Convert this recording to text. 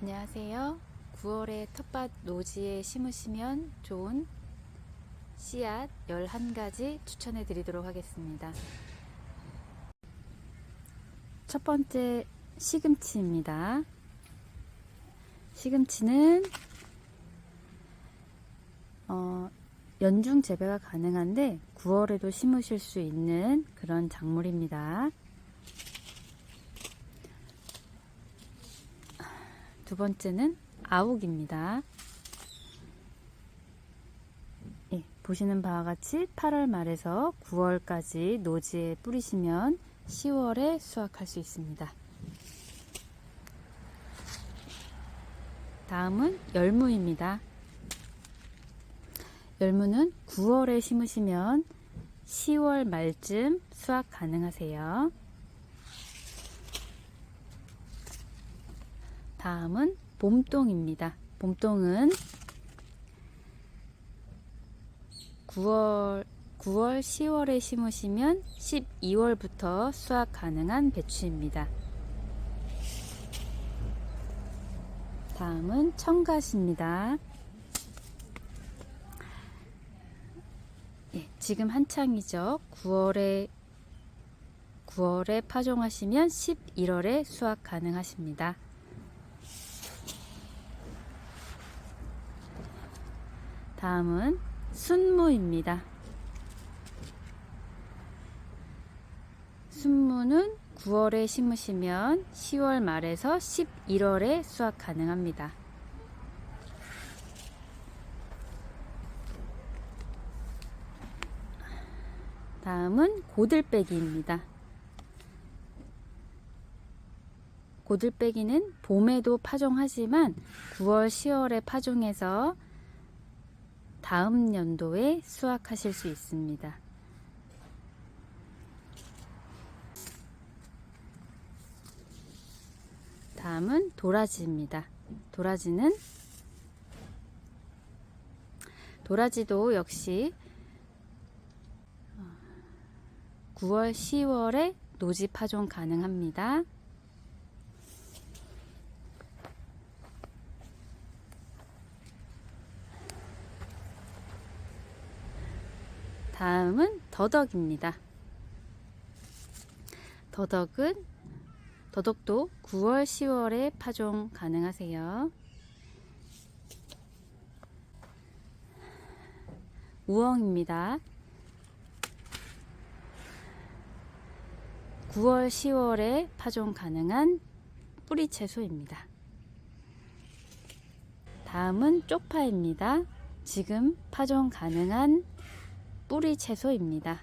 안녕하세요. 9월에 텃밭 노지에 심으시면 좋은 씨앗 11가지 추천해 드리도록 하겠습니다. 첫 번째 시금치입니다. 시금치는 어, 연중 재배가 가능한데 9월에도 심으실 수 있는 그런 작물입니다. 두 번째는 아욱입니다. 예, 보시는 바와 같이 8월 말에서 9월까지 노지에 뿌리시면 10월에 수확할 수 있습니다. 다음은 열무입니다. 열무는 9월에 심으시면 10월 말쯤 수확 가능하세요. 다음은 봄동입니다. 봄동은 9월, 9월, 10월에 심으시면 12월부터 수확 가능한 배추입니다. 다음은 청가시입니다. 예, 지금 한창이죠. 9월에 9월에 파종하시면 11월에 수확 가능하십니다. 다음은 순무입니다. 순무는 9월에 심으시면 10월 말에서 11월에 수확 가능합니다. 다음은 고들빼기입니다. 고들빼기는 봄에도 파종하지만 9월, 10월에 파종해서 다음 연도에 수확하실 수 있습니다. 다음은 도라지입니다. 도라지는 도라지도 역시 9월, 10월에 노지 파종 가능합니다. 다음은 더덕입니다. 더덕은 더덕도 9월, 10월에 파종 가능하세요. 우엉입니다. 9월, 10월에 파종 가능한 뿌리 채소입니다. 다음은 쪽파입니다. 지금 파종 가능한 뿌리 채소입니다.